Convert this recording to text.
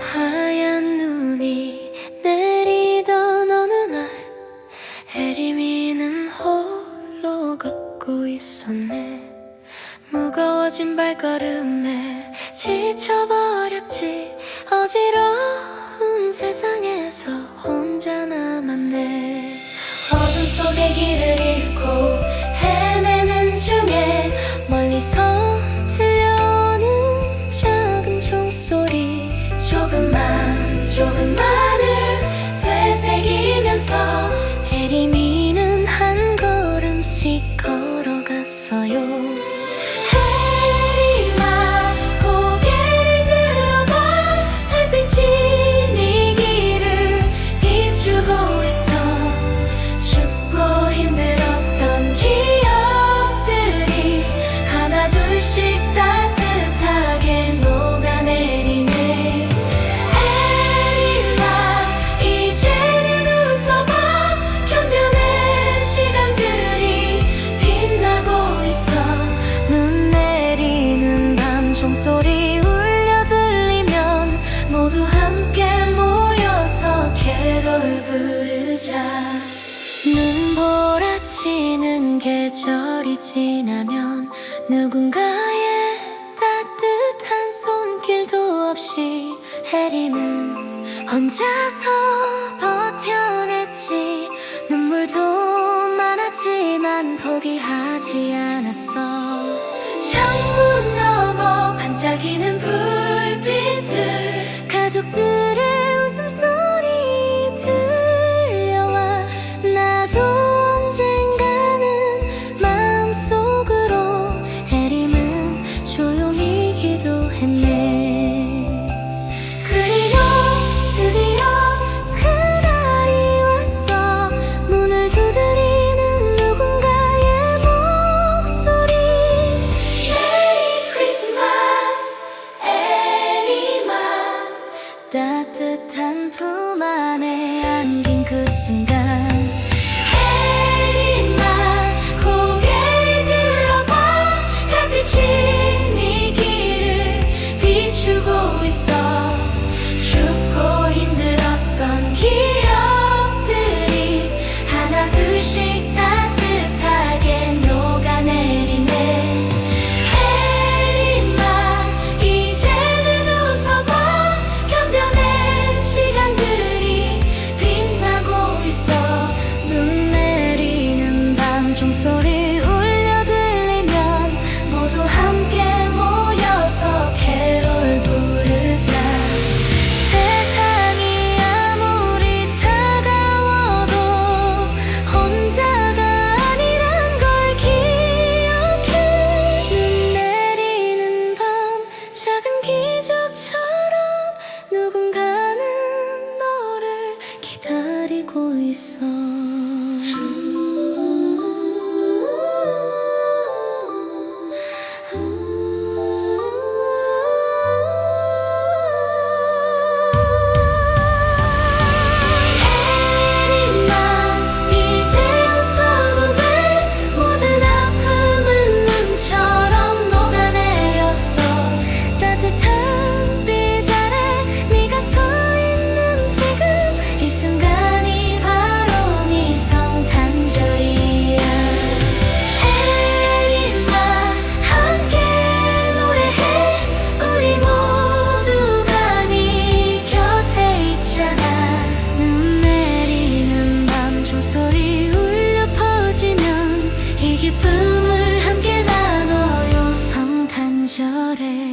하얀 눈이 내리던 어느 날 에리미는 홀로 걷고 있었네. 무거워진 발걸음에 지쳐버렸지. 어지러운 세상에서 혼자 남았네. 약속의 길을 잃고 부르자. 눈보라치는 계절이 지나면 누군가의 따뜻한 손길도 없이 해림은 혼자서 버텨냈지. 눈물도 많았지만 포기하지 않았어. 창문 너머 반짝이는 불빛들 가족들 song. 기쁨을 함께 나눠요. 성탄절에.